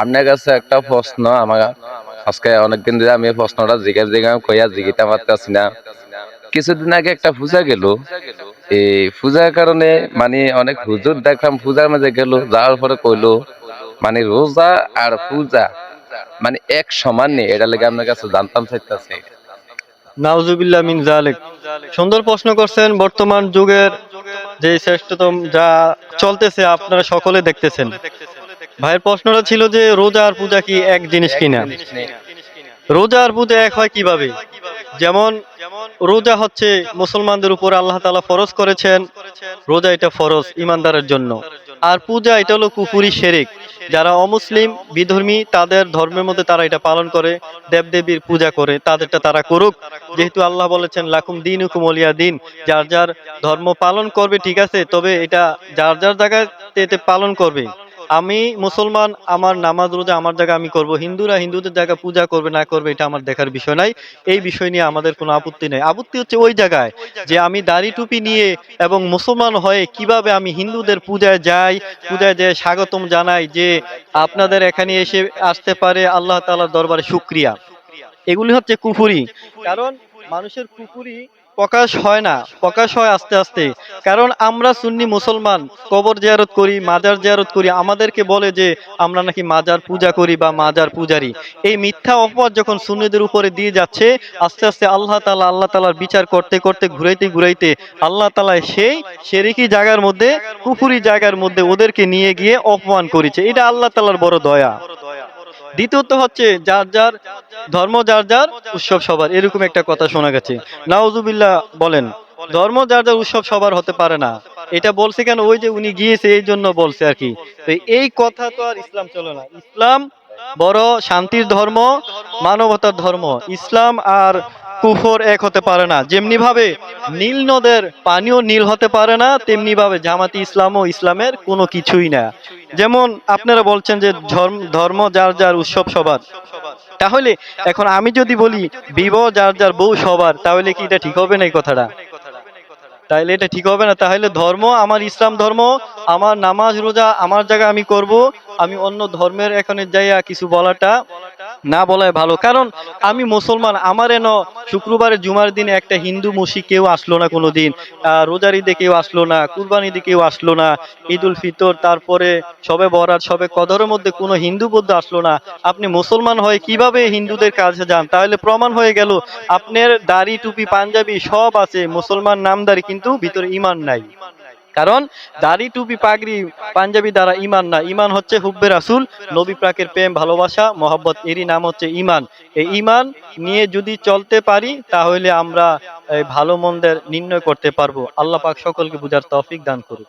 আপনার কাছে একটা প্রশ্ন, আমার আজকে অনেকদিন ধরে আমি প্রশ্নটা জিজ্ঞাসা জিজ্ঞাসা কইয়া জিজ্ঞাসা পারতেছি না। কিছুদিন আগে একটা পূজা গেল। এই পূজার কারণে মানে অনেক হুজুর দেখলাম পূজার মাঝে গেল, যাওয়ার পরে কইলো মানে রোজা আর পূজা মানে এক সমান নেই, এটা লেগে আপনার কাছে জানতাম চাইতেছে। নাউজুবিল্লাহ মিন জালেক। সুন্দর প্রশ্ন করছেন, বর্তমান যুগের যে শ্রেষ্ঠতম যা চলতেছে আপনারা সকলে দেখতেছেন। ভাইয়ের প্রশ্নটা ছিল যে রোজা আর পূজা কি এক জিনিস কিনা? রোজা আর পূজা এক হয় কীভাবে? যেমন রোজা হচ্ছে মুসলমানদের উপর আল্লাহ তাআলা ফরজ করেছেন, রোজা এটা ফরজ ইমানদারের জন্য। আর পূজা এটা হলো কুফুরি শেরেক যারা অমুসলিম, বিধর্মী, তাদের ধর্মের মধ্যে তারা এটা পালন করে, দেবদেবীর পূজা করে, তাদেরটা তারা করুক। যেহেতু আল্লাহ বলেছেন, লাকুম দিন হুকুম অলিয়া দিন। যার যার ধর্ম পালন করবে, ঠিক আছে, তবে এটা যার যার জায়গায় এতে পালন করবে। আমি মুসলমান, আমার নামাজ রোজা আমার জায়গা আমি করব। হিন্দুরা হিন্দুদের জায়গা পূজা করবে, না করবে, এটা আমার দেখার বিষয় নাই। এই বিষয় নিয়ে আমাদের কোনো আপত্তি নেই। আপত্তি হচ্ছে ওই জায়গায় যে আমি দাড়ি টুপি নিয়ে এবং মুসলমান হয়ে কীভাবে আমি হিন্দুদের পূজায় যাই, পূজায় যেয়ে স্বাগতম জানাই যে আপনাদের এখানে এসে আসতে পারে আল্লাহ তাআলার দরবারে শুক্রিয়া। এগুলি হচ্ছে কুফুরি। কারণ মানুষের কুফুরি প্রকাশ হয় না। প্রকাশ হয় আস্তে আস্তে। কারণ আমরা সুন্নি মুসলমান। কবর জিয়ারত করি, মাজার জিয়ারত করি। আমাদেরকে বলে যে, আমরা নাকি মাজার পূজা করি বা মাজার পূজারি। এই মিথ্যা অপবাদ যখন সুন্নিদের উপরে দিয়ে যাচ্ছে, আস্তে আস্তে আল্লাহ তালা আল্লাহ তালার বিচার করতে করতে, ঘুরাইতে ঘুরাইতে আল্লাহ তাআলা সেই সেরেকি জায়গার মধ্যে পুকুরি জায়গার মধ্যে ওদেরকে নিয়ে গিয়ে অপমান করেছে। এটা আল্লাহ তালার বড় দয়া। দ্বিতীয়ত হচ্ছে যার যার ধর্ম, যার যার উৎসব সবার। এরকম একটা কথা শোনা গেছে। নাওজুবিল্লাহ বলেন, ধর্ম, যার যার উৎসব সবার হতে পারে না। এটা বলছে কেন? ওই যে উনি গিয়েছে, এই জন্য বলছে আর কি। এই কথা তো আর ইসলাম চলে না। ইসলাম বড় শান্তির ধর্ম, মানবতার ধর্ম। ইসলাম আর কুফর এক হতে পারে না। যেমনি ভাবে নীল নদের পানিও নীল হতে পারে না তেমনি ভাবে জামাতি ইসলাম ও ইসলামের কোনো কিছুই না। যেমন আপনারা বলছেন যে ধর্ম- ধর্ম যার যার উৎসব সবার। তাহলে এখন আমি যদি বলি বিবাহ যার যার বউ সবার, তাহলে কি এটা ঠিক হবে না এই কথাটা? তাহলে এটা ঠিক হবে না। তাহলে ধর্ম, আমার ইসলাম ধর্ম, আমার নামাজ রোজা আমার জায়গা আমি করব, আমি অন্য ধর্মের এখানে যাইয়া কিছু বলাটা না বলাই ভালো। কারণ আমি মুসলমান, আমার এন শুক্রবারে জুমার দিনে একটা হিন্দু মুশি কেউ আসলো না কোনো দিন রোজার ঈদে কেউ আসলো না কুরবান ঈদে কেউ আসলো না ঈদ উল ফিতর, তারপরে সবে বরাত, সবে কদরের মধ্যে কোনো হিন্দু বৌদ্ধ আসলো না। আপনি মুসলমান হয়ে কীভাবে হিন্দুদের কাছে যান? তাহলে প্রমাণ হয়ে গেল, আপনার দাড়ি, টুপি, পাঞ্জাবি সব আছে, মুসলমান নামদারি কিন্তু ভিতরে ইমান নাই। কারণ দাড়ি টুপি পাগড়ি পাঞ্জাবি দ্বারা ইমান না। ইমান হচ্ছে হুব্বে রাসুল, নবী প্রাকের প্রেম, ভালোবাসা, মহব্বত, এরই নাম হচ্ছে ইমান এই ইমান নিয়ে যদি চলতে পারি, তাহলে আমরা ভালো মন্দের নির্ণয় করতে পারব। আল্লাহ পাক সকলকে বুঝার তফিক দান করুক।